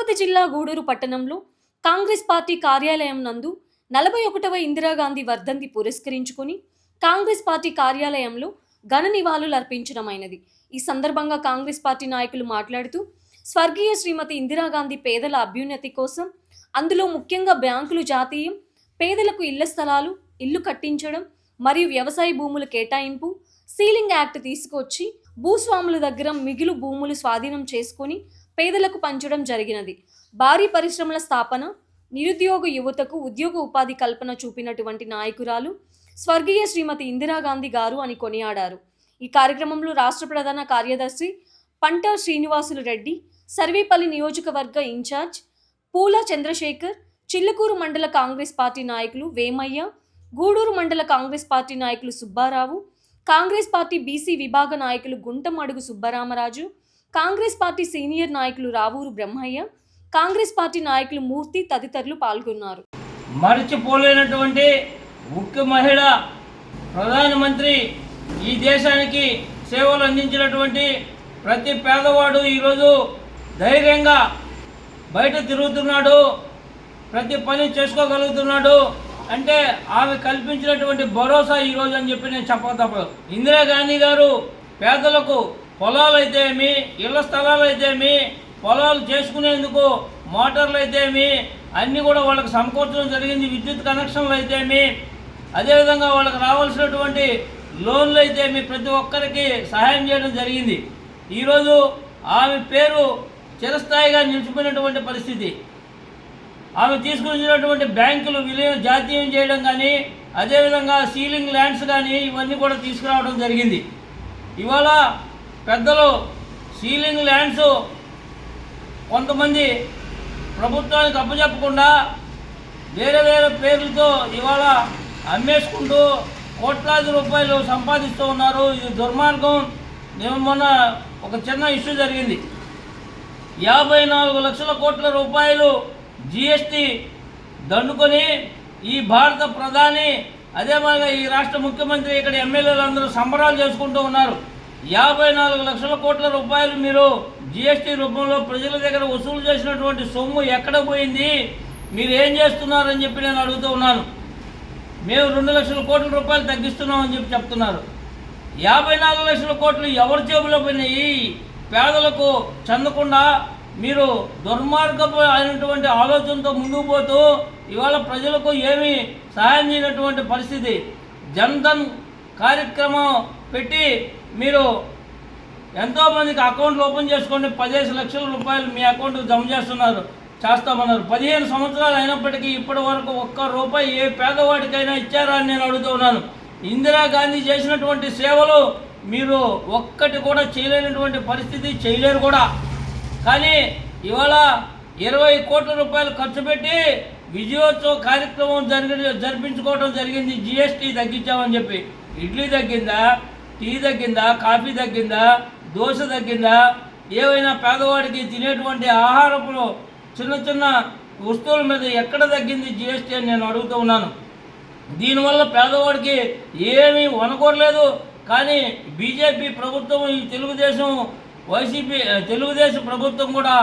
తిరుపతి జిల్లా గూడూరు పట్టణంలో కాంగ్రెస్ పార్టీ కార్యాలయం నందు నలభై ఒకటవ ఇందిరాగాంధీ వర్ధంతి పురస్కరించుకొని కాంగ్రెస్ పార్టీ కార్యాలయంలో ఘన నివాళులు అర్పించడమైనది. ఈ సందర్భంగా కాంగ్రెస్ పార్టీ నాయకులు మాట్లాడుతూ స్వర్గీయ శ్రీమతి ఇందిరాగాంధీ పేదల అభ్యున్నతి కోసం అందులో ముఖ్యంగా బ్యాంకులు జాతీయం పేదలకు ఇళ్ళ స్థలాలు ఇల్లు కట్టించడం మరియు వ్యవసాయ భూముల కేటాయింపు సీలింగ్ యాక్ట్ తీసుకొచ్చి భూస్వాముల దగ్గర మిగులు భూములు స్వాధీనం చేసుకొని పేదలకు పంచడం జరిగినది. భారీ పరిశ్రమల స్థాపన నిరుద్యోగ యువతకు ఉద్యోగ ఉపాధి కల్పన చూపినటువంటి నాయకురాలు స్వర్గీయ శ్రీమతి ఇందిరాగాంధీ గారు అని కొనియాడారు. ఈ కార్యక్రమంలో రాష్ట్ర ప్రధాన కార్యదర్శి పంట శ్రీనివాసులు రెడ్డి సర్వేపల్లి నియోజకవర్గ ఇన్ఛార్జ్ పూల చంద్రశేఖర్ చిల్లకూరు మండల కాంగ్రెస్ పార్టీ నాయకులు వేమయ్య గూడూరు మండల కాంగ్రెస్ పార్టీ నాయకులు సుబ్బారావు కాంగ్రెస్ పార్టీ బీసీ విభాగ నాయకులు గుంటమడుగు సుబ్బరామరాజు కాంగ్రెస్ పార్టీ సీనియర్ నాయకులు రావూరు బ్రహ్మయ్య కాంగ్రెస్ పార్టీ నాయకులు మూర్తి తదితరులు పాల్గొన్నారు. మరచిపోలేనటువంటి ముఖ్య మహిళ ప్రధానమంత్రి ఈ దేశానికి సేవలు అందించినటువంటి ప్రతి పేదవాడు ఈరోజు ధైర్యంగా బయట తిరుగుతున్నాడు ప్రతి పని చేసుకోగలుగుతున్నాడు అంటే ఆమె కల్పించినటువంటి భరోసా ఈరోజు అని చెప్పి నేను చెప్పక తప్పదు. ఇందిరాగాంధీ గారు పేదలకు పొలాలు అయితేమి ఇళ్ళ స్థలాలు అయితేమి పొలాలు చేసుకునేందుకు మోటార్లు అయితేమి అన్నీ కూడా వాళ్ళకి సమకూర్చడం జరిగింది. విద్యుత్ కనెక్షన్లు అయితేమి అదేవిధంగా వాళ్ళకి రావాల్సినటువంటి లోన్లు అయితేమి ప్రతి ఒక్కరికి సహాయం చేయడం జరిగింది. ఈరోజు ఆమె పేరు చిరస్థాయిగా నిలిచిపోయినటువంటి పరిస్థితి. ఆమె తీసుకున్నటువంటి బ్యాంకులు విలీనం జాతీయం చేయడం కానీ అదేవిధంగా సీలింగ్ ల్యాండ్స్ కానీ ఇవన్నీ కూడా తీసుకురావడం జరిగింది. ఇవాళ పెద్దలు సీలింగ్ ల్యాండ్స్ కొంతమంది ప్రభుత్వానికి అప్పచెప్పకుండా వేరే వేరే పేర్లతో ఇవాళ అమ్మేసుకుంటూ కోట్లాది రూపాయలు సంపాదిస్తూ ఉన్నారు. ఇది దుర్మార్గం నేను మొన్న ఒక చిన్న ఇష్యూ జరిగింది. యాభై నాలుగు లక్షల కోట్ల రూపాయలు జిఎస్టి దండుకొని ఈ భారత ప్రధాని అదే మాదిరిగా ఈ రాష్ట్ర ముఖ్యమంత్రి ఇక్కడ ఎమ్మెల్యేలు అందరూ సంబరాలు చేసుకుంటూ ఉన్నారు. యాభై నాలుగు లక్షల కోట్ల రూపాయలు మీరు జిఎస్టీ రూపంలో ప్రజల దగ్గర వసూలు చేసినటువంటి సొమ్ము ఎక్కడ పోయింది? మీరు ఏం చేస్తున్నారని చెప్పి నేను అడుగుతూ ఉన్నాను. మేము రెండు లక్షల కోట్ల రూపాయలు తగ్గిస్తున్నామని చెప్పి చెప్తున్నారు. యాభై నాలుగు లక్షల కోట్లు ఎవరి జేబులో పోయినాయి? పేదలకు చెందకుండా మీరు దుర్మార్గపు అయినటువంటి ఆలోచనతో ముందుకు పోతూ ఇవాళ ప్రజలకు ఏమీ సహాయం చేయనటువంటి పరిస్థితి. జన్ధన్ కార్యక్రమం పెట్టి మీరు ఎంతోమందికి అకౌంట్లు ఓపెన్ చేసుకోండి పదిహేను లక్షల రూపాయలు మీ అకౌంట్కి జమ చేస్తున్నారు చేస్తామన్నారు. పదిహేను సంవత్సరాలు అయినప్పటికీ ఇప్పటి వరకు ఒక్క రూపాయి ఏ పేదవాడికైనా ఇచ్చారా అని నేను అడుగుతూ ఉన్నాను. ఇందిరాగాంధీ చేసినటువంటి సేవలు మీరు ఒక్కటి కూడా చేయలేనటువంటి పరిస్థితి చేయలేరు కూడా. కానీ ఇవాళ ఇరవై కోట్ల రూపాయలు ఖర్చు పెట్టి విజయోత్సవ కార్యక్రమం జరిగి జరిపించుకోవడం జరిగింది. జిఎస్టీ తగ్గించామని చెప్పి. ఇడ్లీ తగ్గిందా టీ తగ్గిందా కాఫీ తగ్గిందా దోశ తగ్గిందా? ఏవైనా పేదవాడికి తినేటువంటి ఆహారపు చిన్న చిన్న వస్తువుల మీద ఎక్కడ తగ్గింది జిఎస్టీ అని నేను అడుగుతూ ఉన్నాను. దీనివల్ల పేదవాడికి ఏమీ వనకూడలేదు కానీ బీజేపీ ప్రభుత్వం ఈ తెలుగుదేశం వైసీపీ తెలుగుదేశం ప్రభుత్వం కూడా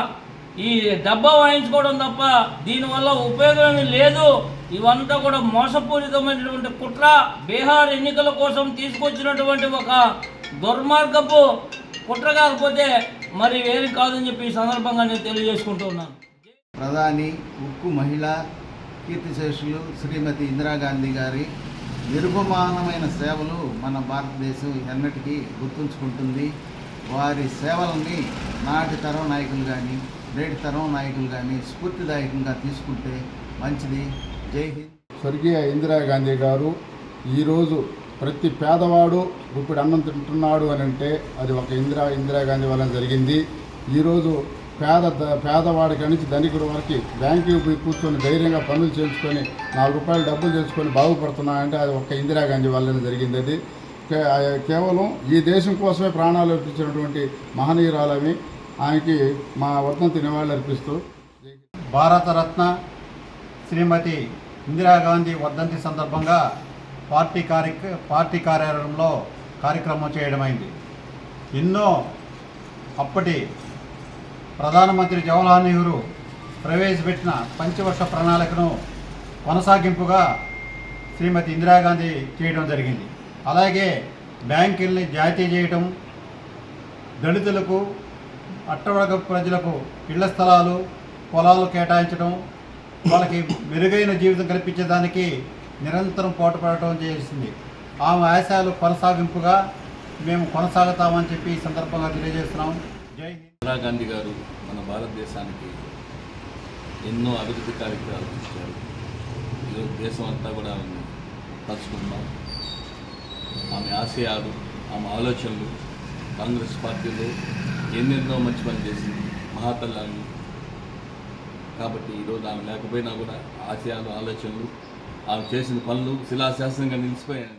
ఈ డబ్బా వాయించుకోవడం తప్ప దీనివల్ల ఉపయోగం లేదు. ఇవంతా కూడా మోసపూరితమైనటువంటి కుట్ర బీహార్ ఎన్నికల కోసం తీసుకొచ్చినటువంటి ఒక దుర్మార్గపు కుట్ర కాకపోతే మరి వేరే కాదని చెప్పి ఈ సందర్భంగా నేను తెలియజేసుకుంటూ ఉన్నాను. ప్రధాని ఉక్కు మహిళ కీర్తిశేషులు శ్రీమతి ఇందిరాగాంధీ గారి నిరుపమానమైన సేవలు మన భారతదేశం ఎన్నటికీ గుర్తుంచుకుంటుంది. వారి సేవలని నాటి తరం నాయకులు కానీ నేటి తరం నాయకులు కానీ స్ఫూర్తిదాయకంగా తీసుకుంటే మంచిది. జై హింద్. స్వర్గీయ ఇందిరాగాంధీ గారు ఈరోజు ప్రతి పేదవాడు ఇప్పుడు అన్నం తింటున్నాడు అని అంటే అది ఒక ఇందిరా ఇందిరాగాంధీ వల్ల జరిగింది. ఈరోజు పేద పేదవాడి నుంచి ధనికుడి వరకు బ్యాంకుకి పోయి కూర్చొని ధైర్యంగా పనులు చేసుకొని నాలుగు రూపాయలు డబ్బులు చేసుకొని బాగుపడుతున్నాయంటే అది ఒక ఇందిరాగాంధీ వల్లనే జరిగింది అది. కేవలం ఈ దేశం కోసమే ప్రాణాలు అర్పించినటువంటి మహనీయురాలని ఆయనకి మా వర్ధంతి నివాళులు అర్పిస్తూ భారతరత్న శ్రీమతి ఇందిరాగాంధీ వర్ధంతి సందర్భంగా పార్టీ కార్య పార్టీ కార్యాలయంలో కార్యక్రమం చేయడమైంది. ఎన్నో అప్పటి ప్రధానమంత్రి జవహర్లాల్ నెహ్రూ ప్రవేశపెట్టిన పంచవర్ష ప్రణాళికను కొనసాగింపుగా శ్రీమతి ఇందిరాగాంధీ చేయడం జరిగింది. అలాగే బ్యాంకుల్ని జాతీయ చేయటం దళితులకు అట్టవర్గ ప్రజలకు ఇళ్ళ స్థలాలు పొలాలు కేటాయించడం వాళ్ళకి మెరుగైన జీవితం కల్పించడానికి నిరంతరం పోటపడటం చేసింది ఆమె ఆశయాలు కొనసాగింపుగా మేము కొనసాగుతామని చెప్పి ఈ సందర్భంగా తెలియజేస్తున్నాం. జై హింద్. ఇందిరాగాంధీ గారు మన భారతదేశానికి ఎన్నో అభివృద్ధి కార్యక్రమాలు ఇచ్చారు ఈరోజు దేశం అంతా కూడా ఆమెను తలుచుకుంటున్నాం. ఆమె ఆశయాలు ఆమె ఆలోచనలు కాంగ్రెస్ పార్టీలో ఎన్నెన్నో మంచి పని చేసింది. మహాతల్లాన్ని కాబట్టి ఈరోజు ఆమె లేకపోయినా కూడా ఆశయాలు ఆలోచనలు ఆమె చేసిన పనులు శిలాశాసనంగా నిలిచిపోయాయి